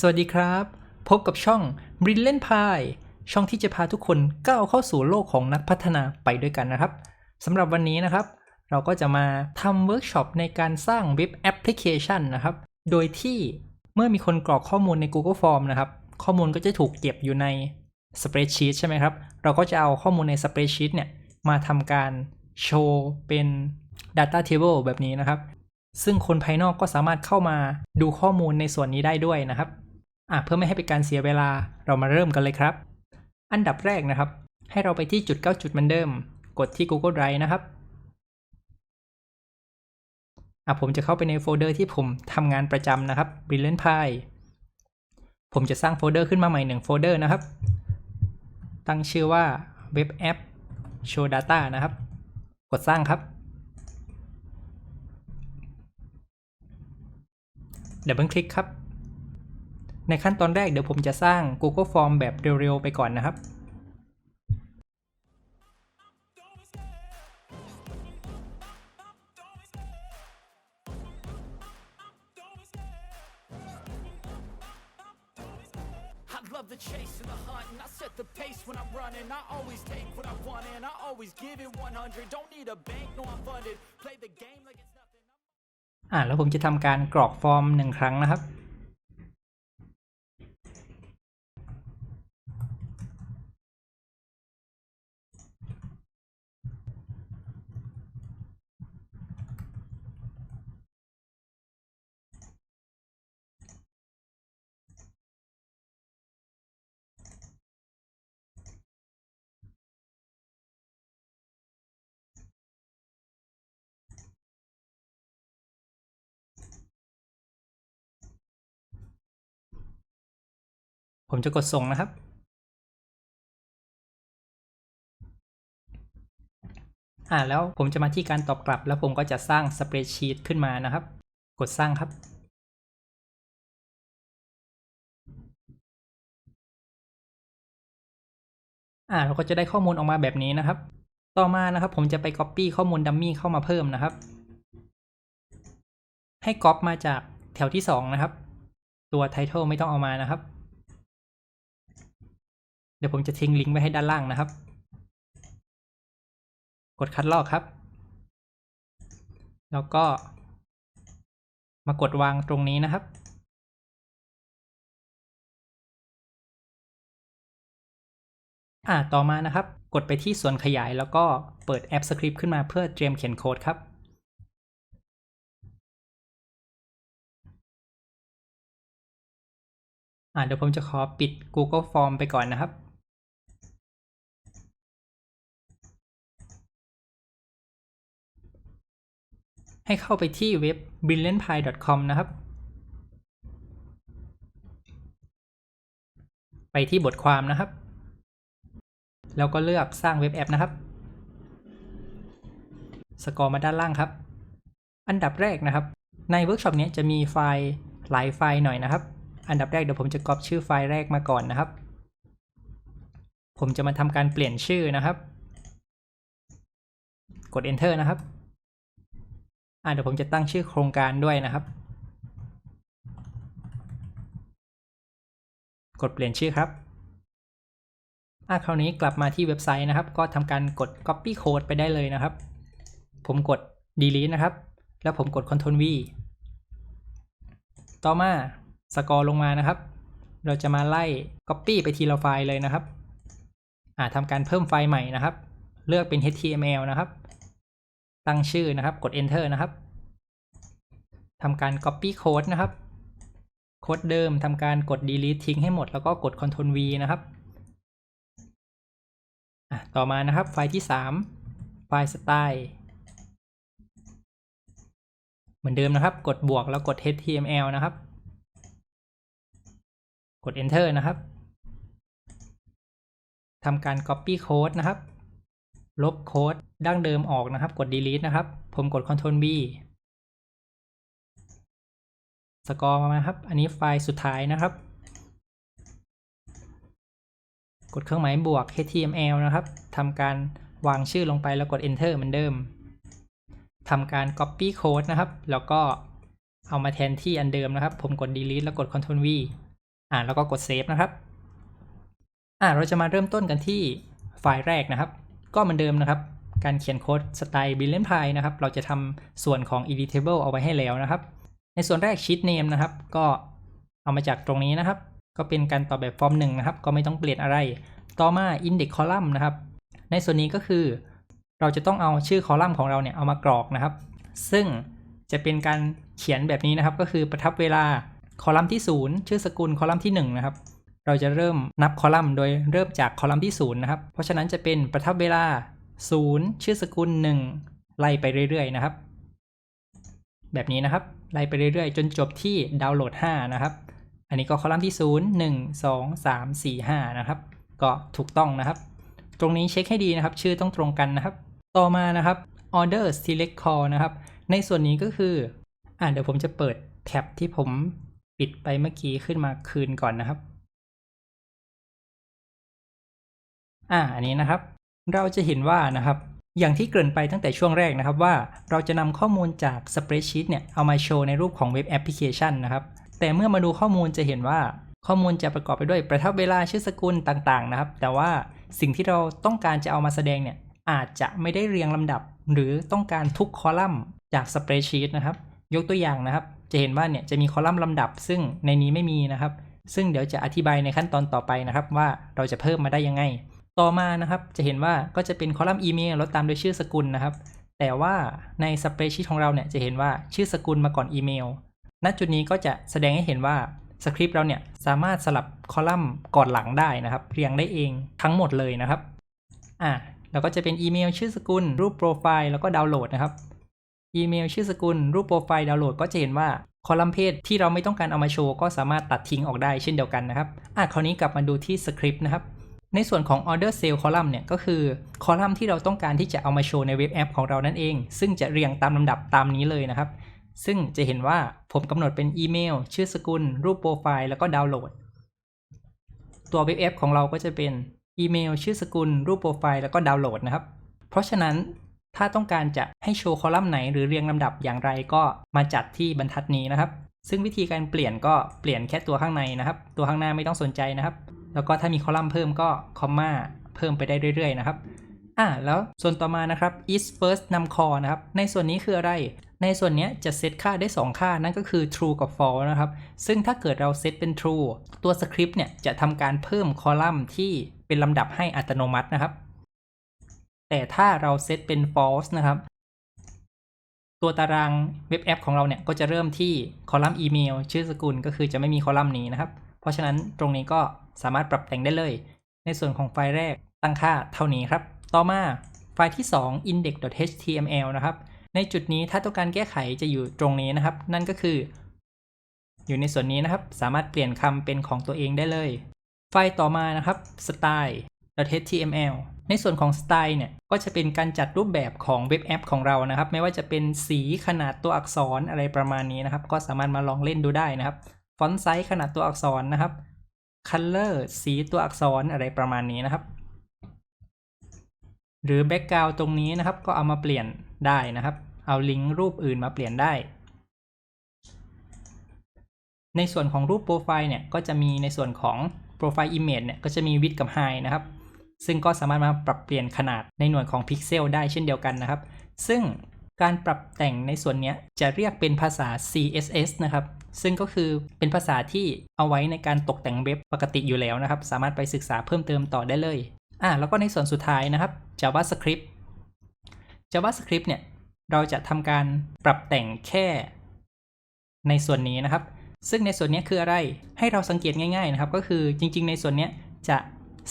สวัสดีครับ พบกับช่อง b r i l l i a n t Pie ช่องที่จะพาทุกคนก้าวเข้าสู่โลกของนักพัฒนาไปด้วยกันนะครับสำหรับวันนี้นะครับ เราก็จะมาทำเวิร์กช็อปในการสร้างเว็บแอปพลิเคชันนะครับ โดยที่เมื่อมีคนกรอกข้อมูลใน Google Form นะครับ ข้อมูลก็จะถูกเก็บอยู่ใน Spreadsheet ใช่ไหมครับ เราก็จะเอาข้อมูลใน Spreadsheet เนี่ยมาทำการโชว์เป็น Data Table แบบนี้นะครับ ซึ่งคนภายนอกก็สามารถเข้ามาดูข้อมูลในส่วนนี้ได้ด้วยนะครับอะเพื่อไม่ให้เป็นการเสียเวลาเรามาเริ่มกันเลยครับ อันดับแรกนะครับ ให้เราไปที่จุด 9 จุดเหมือนเดิม กดที่ Google Drive นะครับอะผมจะเข้าไปในโฟลเดอร์ที่ผมทำงานประจำนะครับ Brilliant Pie ผมจะสร้างโฟลเดอร์ขึ้นมาใหม่หนึ่งโฟลเดอร์นะครับ ตั้งชื่อว่า Web App Show Data นะครับ กดสร้างครับ ดับเบิลคลิกครับ ในขั้นตอนแรกเดี๋ยวผมจะสร้าง Google Form แบบเร็วๆ ไปก่อนนะครับ love the chase and the hunt, and I set the pace when I'm running. I always take what I want, and I always give it 100. Don't need a bank, no I'm funded. Play the game like it's. อ่าแล้วผมจะทำการกรอกฟอร์มหนึ่งครั้งนะครับ ผมจะกดส่งนะครับ อ่าแล้วผมจะมาที่การตอบกลับ แล้วผมก็จะสร้างสเปรดชีตขึ้นมานะครับ กดสร้างครับอ่าเราก็จะได้ข้อมูลออกมาแบบนี้นะครับ ต่อมานะครับผมจะไป Copy ข้อมูลดัมมี่เข้ามาเพิ่มนะครับ ให้ก๊อปมาจากแถวที่ 2 นะครับ ตัว Title ไม่ต้องเอามานะครับ เดี๋ยวผมจะทิ้งลิงก์ไว้ให้ด้านล่างนะครับ กดคัดลอกครับ แล้วก็ มากดวางตรงนี้นะครับ อ่าต่อมานะครับ กดไปที่ส่วนขยายแล้วก็เปิดแอปสคริปต์ขึ้นมาเพื่อเตรียมเขียนโค้ดครับอ่าเดี๋ยวผมจะขอปิด Google Form ไปก่อนนะครับ ให้เข้าไปที่เว็บ brilliantpie.com นะครับ ไปที่บทความนะครับ แล้วก็เลือกสร้างเว็บแอปนะครับ สกอร์มาด้านล่างครับ อันดับแรกนะครับ ในเวิร์กช็อปนี้จะมีไฟล์หลายไฟล์หน่อยนะครับ อันดับแรกเดี๋ยวผมจะก๊อปชื่อไฟล์แรกมาก่อนนะครับ ผมจะมาทำการเปลี่ยนชื่อนะครับ กด enter นะครับ อ่าเดี๋ยวผมจะตั้งชื่อโครงการด้วยนะครับ กดเปลี่ยนชื่อครับอ่าคราวนี้กลับมาที่เว็บไซต์นะครับ ก็ทำการกด copy code ไปได้เลยนะครับ ผมกด delete นะครับ แล้วผมกด Ctrl V ต่อมาสกอร์ลงมานะครับ เราจะมาไล่ copy ไปทีละไฟล์เลยนะครับอ่าทำการเพิ่มไฟล์ใหม่นะครับ เลือกเป็น HTML นะครับ ตั้งชื่อนะครับ กด enter นะครับทำการ copy code นะครับโค้ดเดิมทำการกด delete ทิ้งให้หมดแล้วก็กด Ctrl V นะครับต่อมานะครับไฟล์ที่ 3 ไฟล์สไตล์เหมือนเดิมนะครับ กดบวกแล้วกด HTML นะครับ กด enter นะครับทำการ copy code นะครับ ลบโค้ดดั้งเดิมออกนะครับ กด delete นะครับ ผมกด Ctrl V สกอร์มาครับ อันนี้ไฟล์สุดท้ายนะครับ กดเครื่องหมายบวก HTML นะครับทำการวางชื่อลงไปแล้วกด enter เหมือนเดิมทำการ copy code นะครับ แล้วก็เอามาแทนที่อันเดิมนะครับ ผมกด delete แล้วกด ctrl v อ่าแล้วก็กด save นะครับ อ่าเราจะมาเริ่มต้นกันที่ไฟล์แรกนะครับ ก็เหมือนเดิมนะครับ การเขียนโค้ดสไตล์ Brilliant p i นะครับ เราจะทำส่วนของ editable เอาไว้ให้แล้วนะครับ ในส่วนแรก sheet name นะครับ ก็เอามาจากตรงนี้นะครับ ก็เป็นการต่อแบบฟอร์มหนึ่งนะครับ ก็ไม่ต้องเปลี่ยนอะไร ต่อมา index column นะครับ ในส่วนนี้ก็คือ เราจะต้องเอาชื่อคอลัมน์ของเราเนี่ยเอามากรอกนะครับ ซึ่งจะเป็นการเขียนแบบนี้นะครับ ก็คือประทับเวลาคอลัมน์ที่ 0 ชื่อสกุลคอลัมน์ที่1นะครับ เราจะเริ่มนับคอลัมน์โดยเริ่มจากคอลัมน์ที่ 0 นะครับ เพราะฉะนั้นจะเป็นประทับเวลา 0 ชื่อสกุล 1 ไล่ไปเรื่อยๆนะครับ แบบนี้นะครับ ไล่ไปเรื่อยๆ จนจบที่ดาวน์โหลด 5 นะครับ อันนี้ก็คอลัมน์ที่ 0 1 2 3 4 5 นะครับ ก็ถูกต้องนะครับ ตรงนี้เช็คให้ดีนะครับ ชื่อต้องตรงกันนะครับ ต่อมานะครับ order select call นะครับ ในส่วนนี้ก็คือ อ่าเดี๋ยวผมจะเปิดแท็บที่ผมปิดไปเมื่อกี้ขึ้นมาคืนก่อนนะครับ อ่าอันนี้นะครับ เราจะเห็นว่านะครับ อย่างที่เกริ่นไปตั้งแต่ช่วงแรกนะครับว่าเราจะนำข้อมูลจาก spreadsheet เนี่ยเอามาโชว์ในรูปของเว็บแอปพลิเคชันนะครับ แต่เมื่อมาดูข้อมูลจะเห็นว่าข้อมูลจะประกอบไปด้วยประทับเวลาชื่อสกุลต่างๆนะครับ แต่ว่าสิ่งที่เราต้องการจะเอามาแสดงเนี่ยอาจจะไม่ได้เรียงลำดับ หรือต้องการทุกคอลัมน์จาก spreadsheet นะครับ ยกตัวอย่างนะครับ จะเห็นว่าเนี่ยจะมีคอลัมน์ลำดับ ซึ่งในนี้ไม่มีนะครับ ซึ่งเดี๋ยวจะอธิบายในขั้นตอนต่อไปนะครับ ว่าเราจะเพิ่มมาได้ยังไง ต่อมานะครับจะเห็นว่าก็จะเป็นคอลัมน์อีเมลแล้วตามด้วยชื่อสกุลนะครับ แต่ว่าใน spreadsheet ของเราเนี่ยจะเห็นว่าชื่อสกุลมาก่อนอีเมล ณจุดนี้ก็จะแสดงให้เห็นว่าสคริปต์เราเนี่ยสามารถสลับคอลัมน์ก่อนหลังได้นะครับ เรียงได้เองทั้งหมดเลยนะครับอะแล้วก็จะเป็นอีเมลชื่อสกุล รูปโปรไฟล์แล้วก็ดาวน์โหลดนะครับอีเมลชื่อสกุล รูปโปรไฟล์ดาวน์โหลดก็จะเห็นว่าคอลัมน์เพศที่เราไม่ต้องการเอามาโชว์ก็สามารถตัดทิ้งออกได้เช่นเดียวกันนะครับอะคราวนี้กลับมาดูที่สคริปต์นะครับ ในส่วนของ order sale column เนี่ยก็คือคอลัมน์ที่เราต้องการที่จะเอามาโชว์ในเว็บแอปของเรานั่นเอง ซึ่งจะเรียงตามลำดับตามนี้เลยนะครับ ซึ่งจะเห็นว่าผมกำหนดเป็นอีเมล ชื่อสกุล รูปโปรไฟล์ แล้วก็ดาวน์โหลด ตัวเว็บแอปของเราก็จะเป็นอีเมล ชื่อสกุล รูปโปรไฟล์ แล้วก็ดาวน์โหลดนะครับ เพราะฉะนั้นถ้าต้องการจะให้โชว์คอลัมน์ไหนหรือเรียงลำดับอย่างไรก็มาจัดที่บรรทัดนี้นะครับ ซึ่งวิธีการเปลี่ยนก็เปลี่ยนแค่ตัวข้างในนะครับ ตัวข้างหน้าไม่ต้องสนใจนะครับ แล้วก็ถ้ามีคอลัมน์เพิ่มก็คอมมาเพิ่มไปได้เรื่อยๆนะครับอ่าแล้วส่วนต่อมานะครับ is first นำ call นะครับ ในส่วนนี้คืออะไร ในส่วนนี้จะเซตค่าได้ 2 ค่านั่นก็คือ true กับ false นะครับ ซึ่งถ้าเกิดเราเซตเป็น true ตัวสคริปต์เนี่ยจะทำการเพิ่มคอลัมน์ที่เป็นลำดับให้อัตโนมัตินะครับ แต่ถ้าเราเซตเป็น false นะครับ ตัวตารางเว็บแอปของเราเนี่ยก็จะเริ่มที่คอลัมน์อีเมลชื่อสกุลก็คือจะไม่มีคอลัมน์นี้นะครับ เพราะฉะนั้นตรงนี้ก็ สามารถปรับแต่งได้เลย ในส่วนของไฟล์แรกตั้งค่าเท่านี้ครับ ต่อมาไฟล์ที่ 2 index.html นะครับ ในจุดนี้ถ้าต้องการแก้ไขจะอยู่ตรงนี้นะครับ นั่นก็คือ อยู่ในส่วนนี้นะครับ สามารถเปลี่ยนคำเป็นของตัวเองได้เลย ไฟล์ต่อมานะครับ style.html ในส่วนของสไตล์เนี่ยก็จะเป็นการจัดรูปแบบของเว็บแอปของเรานะครับ ไม่ว่าจะเป็นสีขนาดตัวอักษรอะไรประมาณนี้นะครับ ก็สามารถมาลองเล่นดูได้นะครับ ฟอนต์ไซส์ขนาดตัวอักษรนะครับ color สีตัวอักษรอะไรประมาณนี้นะครับ หรือ background ตรงนี้นะครับ ก็เอามาเปลี่ยนได้นะครับ เอาลิงก์รูปอื่นมาเปลี่ยนได้ ในส่วนของรูปโปรไฟล์เนี่ย ก็จะมีในส่วนของโปรไฟล์ image เนี่ย ก็จะมี width กับ high นะครับ ซึ่งก็สามารถมาปรับเปลี่ยนขนาดในหน่วยของพิกเซลได้เช่นเดียวกันนะครับ ซึ่งการปรับแต่งในส่วนนี้จะเรียกเป็นภาษา CSS นะครับ ซึ่งก็คือเป็นภาษาที่เอาไว้ในการตกแต่งเว็บปกติอยู่แล้วนะครับ สามารถไปศึกษาเพิ่มเติมต่อได้เลยอ่าแล้วก็ในส่วนสุดท้ายนะครับ JavaScript JavaScript เนี่ยเราจะทำการปรับแต่งแค่ ในส่วนนี้นะครับ ซึ่งในส่วนนี้คืออะไรให้เราสังเกตง่ายๆนะครับ ก็คือจริง ๆ ในส่วนนี้จะ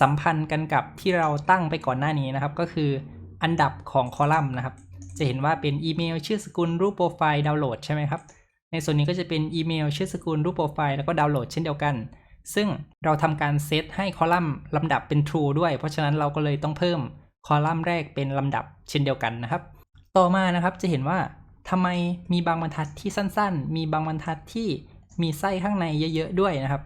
สัมพันธ์กันกับที่เราตั้งไปก่อนหน้านี้นะครับ ก็คืออันดับของคอลัมน์นะครับ จะเห็นว่าเป็นอีเมล ชื่อสกุลรูปโปรไฟล์ดาวน์โหลดใช่ไหมครับ ในส่วนนี้ก็จะเป็นอีเมล ชื่อสกุล รูปโปรไฟล์ แล้วก็ดาวน์โหลดเช่นเดียวกัน ซึ่งเราทำการเซตให้คอลัมน์ลำดับเป็น true ด้วย เพราะฉะนั้นเราก็เลยต้องเพิ่มคอลัมน์แรกเป็นลำดับเช่นเดียวกันนะครับ ต่อมานะครับจะเห็นว่าทำไมมีบางบรรทัดที่สั้นๆ มีบางบรรทัดที่มีไส้ข้างในเยอะๆด้วยนะครับ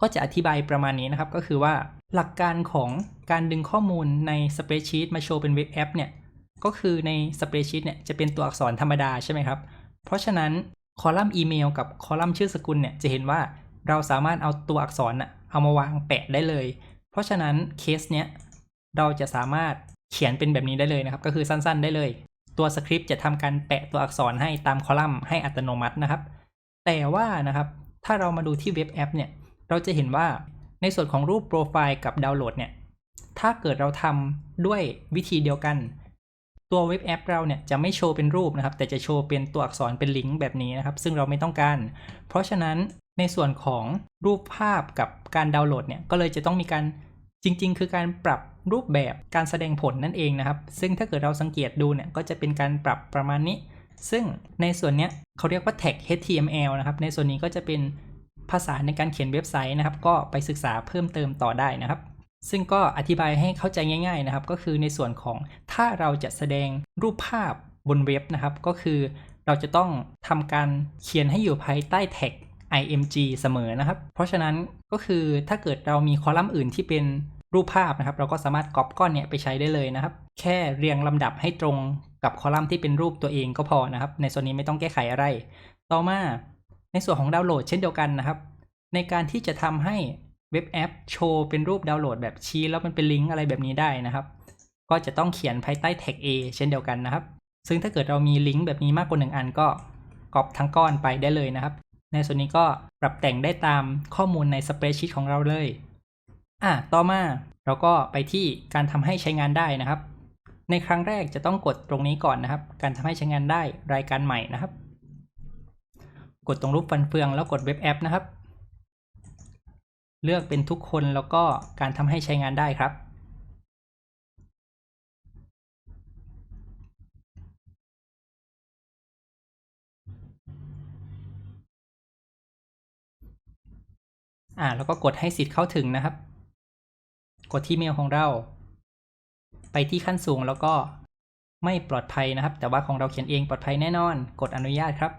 ก็จะอธิบายประมาณนี้นะครับ ก็คือว่าหลักการของการดึงข้อมูลใน Spreadsheet มาโชว์เป็นเว็บแอปเนี่ย ก็คือในสเปรดชีตเนี่ยจะเป็นตัวอักษรธรรมดาใช่ไหมครับ เพราะฉะนั้น คอลัมน์อีเมลกับคอลัมน์ชื่อสกุลเนี่ยจะเห็นว่าเราสามารถเอาตัวอักษรน่ะเอามาวางแปะได้เลย เพราะฉะนั้นเคสเนี้ยเราจะสามารถเขียนเป็นแบบนี้ได้เลยนะครับ ก็คือสั้นๆได้เลย ตัวสคริปต์จะทำการแปะตัวอักษรให้ตามคอลัมน์ให้อัตโนมัตินะครับ แต่ว่านะครับถ้าเรามาดูที่เว็บแอปเนี่ยเราจะเห็นว่าในส่วนของรูปโปรไฟล์กับดาวน์โหลดเนี่ยถ้าเกิดเราทำด้วยวิธีเดียวกัน ตัวเว็บแอปเราเนี่ยจะไม่โชว์เป็นรูปนะครับ แต่จะโชว์เป็นตัวอักษรเป็นลิงก์แบบนี้นะครับ ซึ่งเราไม่ต้องการ เพราะฉะนั้นในส่วนของรูปภาพกับการดาวน์โหลดเนี่ยก็เลยจะต้องมีการจริง ๆ คือการปรับรูปแบบการแสดงผลนั่นเองนะครับ ซึ่งถ้าเกิดเราสังเกตดูเนี่ยก็จะเป็นการปรับประมาณนี้ ซึ่งในส่วนเนี้ยเขาเรียกว่า tag HTML นะครับ ในส่วนนี้ก็จะเป็นภาษาในการเขียนเว็บไซต์นะครับ ก็ไปศึกษาเพิ่มเติมต่อได้นะครับ ซึ่งก็อธิบายให้เข้าใจง่าย ๆนะครับ ก็คือในส่วนของ ถ้าเราจะแสดงรูปภาพบนเว็บนะครับ ก็คือเราจะต้องทำการเขียนให้อยู่ภายใต้แท็ก img เสมอนะครับ เพราะฉะนั้นก็คือถ้าเกิดเรามีคอลัมน์อื่นที่เป็นรูปภาพนะครับ เราก็สามารถก๊อปก้อนเนี้ยไปใช้ได้เลยนะครับ แค่เรียงลำดับให้ตรงกับคอลัมน์ที่เป็นรูปตัวเองก็พอนะครับ ในส่วนนี้ไม่ต้องแก้ไขอะไร ต่อมาในส่วนของดาวน์โหลดเช่นเดียวกันนะครับ ในการที่จะทำให้เว็บแอปโชว์เป็นรูปดาวน์โหลดแบบชี้แล้วมันเป็นลิงก์อะไรแบบนี้ได้นะครับ ก็จะต้องเขียนภายใต้แท็ก A เช่นเดียวกันนะครับ ซึ่งถ้าเกิดเรามีลิงก์แบบนี้มากกว่า 1 อันก็ก๊อปทั้งก้อนไปได้เลยนะครับ ในส่วนนี้ก็ปรับแต่งได้ตามข้อมูลในสเปรดชีตของเราเลย อะ ต่อมาเราก็ไปที่การทำให้ใช้งานได้นะครับ ในครั้งแรกจะต้องกดตรงนี้ก่อนนะครับ การทำให้ใช้งานได้รายการใหม่นะครับ กดตรงรูปฟันเฟืองแล้วกดเว็บแอปนะครับ เลือกเป็นทุกคนแล้วก็การทำให้ใช้งานได้ครับ อ่า แล้วก็กดให้สิทธิ์เข้าถึงนะครับ กดที่เมลของเรา ไปที่ขั้นสูงแล้วก็ไม่ปลอดภัยนะครับ แต่ว่าของเราเขียนเองปลอดภัยแน่นอน กดอนุญาตครับ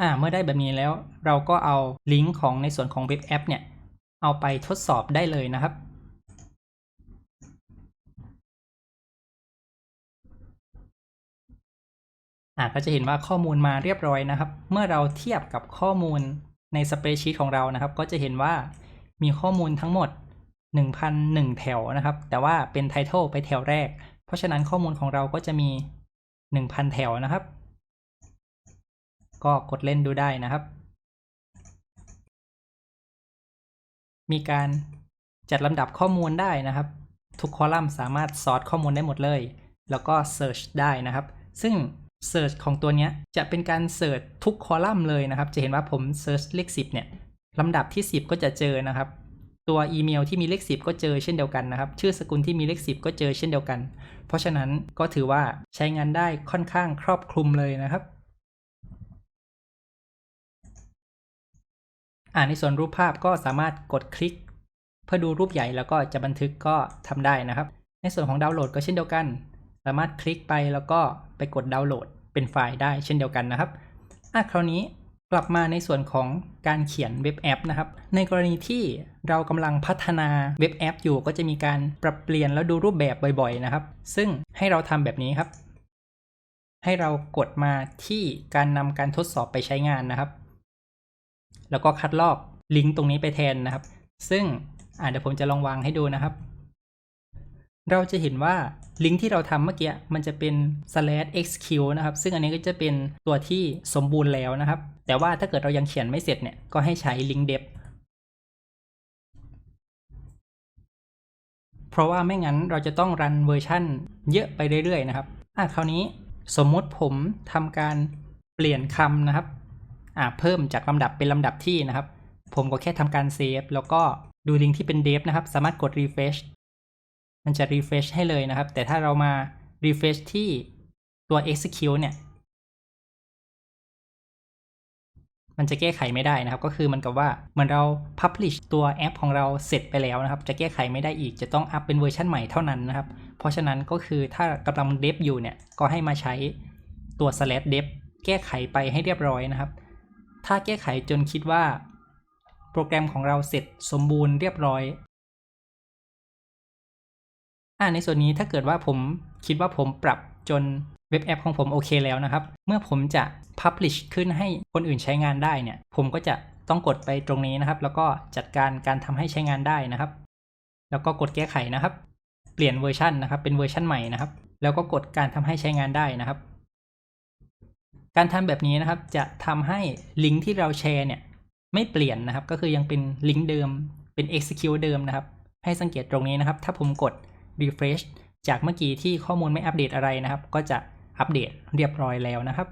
อ่า เมื่อได้แบบนี้แล้ว เราก็เอาลิงก์ของในส่วนของเว็บแอปเนี่ย เอาไปทดสอบได้เลยนะครับ อ่า ก็จะเห็นว่าข้อมูลมาเรียบร้อยนะครับ เมื่อเราเทียบกับข้อมูลในสเปรชีตของเรานะครับ ก็จะเห็นว่ามีข้อมูลทั้งหมด 1,001 แถวนะครับ แต่ว่าเป็นไทท l e ไปแถวแรก เพราะฉะนั้นข้อมูลของเราก็จะมี 1,000 แถวนะครับ ก็กดเล่นดูได้นะครับ มีการจัดลำดับข้อมูลได้นะครับ ทุกคอลัมน์สามารถสอร์ข้อมูลได้หมดเลย แล้วก็ Search ได้นะครับ ซึ่ง Search ของตัวเนี้ยจะเป็นการเสิร์ชทุกคอลัมน์เลยนะครับ จะเห็นว่าผม Search เลข 10 เนี่ยลำดับที่ 10 ก็จะเจอนะครับ ตัวอีเมลที่มีเลข 10 ก็เจอเช่นเดียวกันนะครับ ชื่อสกุลที่มีเลข 10 ก็เจอเช่นเดียวกัน เพราะฉะนั้นก็ถือว่าใช้งานได้ค่อนข้างครอบคลุมเลยนะครับอ่าในส่วนรูปภาพก็สามารถกดคลิก เพื่อดูรูปใหญ่แล้วก็จะบันทึกก็ทำได้นะครับ ในส่วนของดาวน์โหลดก็เช่นเดียวกัน สามารถคลิกไปแล้วก็ ไปกดดาวน์โหลดเป็นไฟล์ได้เช่นเดียวกันนะครับอะคราวนี้กลับมาในส่วนของการเขียนเว็บแอปนะครับ ในกรณีที่เรากำลังพัฒนาเว็บแอปอยู่ก็จะมีการปรับเปลี่ยนแล้วดูรูปแบบบ่อยๆนะครับ ซึ่งให้เราทำแบบนี้ครับ ให้เรากดมาที่การนำการทดสอบไปใช้งานนะครับ แล้วก็คัดลอกลิงก์ตรงนี้ไปแทนนะครับ ซึ่งอ่าเดี๋ยวผมจะลองวางให้ดูนะครับ เราจะเห็นว่าลิงก์ที่เราทำเมื่อกี้มันจะเป็น slash xq นะครับ ซึ่งอันนี้ก็จะเป็นตัวที่สมบูรณ์แล้วนะครับ แต่ว่าถ้าเกิดเรายังเขียนไม่เสร็จเนี่ย ก็ให้ใช้ลิงก์ def เพราะว่าไม่งั้นเราจะต้องรันเวอร์ชั่นเยอะไปเรื่อยๆนะครับ อะคราวนี้สมมติผมทำการเปลี่ยนคำนะครับ อ่าเพิ่มจากลำดับเป็นลำดับที่นะครับ ผมก็แค่ทำการเซฟแล้วก็ดูลิงก์ที่เป็น dev นะครับ สามารถกด refresh มันจะ refresh ให้เลยนะครับ แต่ถ้าเรามา refresh ที่ตัว execute เนี่ย มันจะแก้ไขไม่ได้นะครับ ก็คือมันกับว่าเหมือนเรา publish ตัวแอปของเราเสร็จไปแล้วนะครับ จะแก้ไขไม่ได้อีก จะต้องอัพเป็นเวอร์ชันใหม่เท่านั้นนะครับ เพราะฉะนั้นก็คือถ้ากำลัง dev อยู่เนี่ย ก็ให้มาใช้ตัว slash dev แก้ไขไปให้เรียบร้อยนะครับ ถ้าแก้ไขจนคิดว่า โปรแกรมของเราเสร็จสมบูรณ์เรียบร้อย อ่าในส่วนนี้ถ้าเกิดว่าผมคิดว่าผมปรับจนเว็บแอปของผมโอเคแล้วนะครับ เมื่อผมจะ Publish ขึ้นให้คนอื่นใช้งานได้เนี่ย ผมก็จะต้องกดไปตรงนี้นะครับ แล้วก็จัดการการทำให้ใช้งานได้นะครับ แล้วก็กดแก้ไขนะครับ เปลี่ยนเวอร์ชันนะครับ เป็นเวอร์ชันใหม่นะครับ แล้วก็กดการทำให้ใช้งานได้นะครับ การทำแบบนี้นะครับ จะทำให้ลิงก์ที่เราแชร์เนี่ยไม่เปลี่ยนนะครับ ก็คือยังเป็นลิงก์เดิม เป็น execute เดิมนะครับ ให้สังเกตตรงนี้นะครับ ถ้าผมกด refresh จากเมื่อกี้ที่ข้อมูลไม่อัปเดตอะไรนะครับ ก็จะอัปเดตเรียบร้อยแล้วนะครับ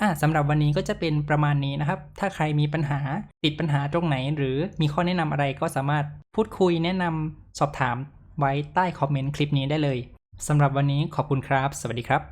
อะสำหรับวันนี้ก็จะเป็นประมาณนี้นะครับ ถ้าใครมีปัญหาติดปัญหาตรงไหน หรือมีข้อแนะนำอะไรก็สามารถพูดคุยแนะนำสอบถามไว้ใต้คอมเมนต์คลิปนี้ได้เลยสำหรับวันนี้ขอบคุณครับ สวัสดีครับ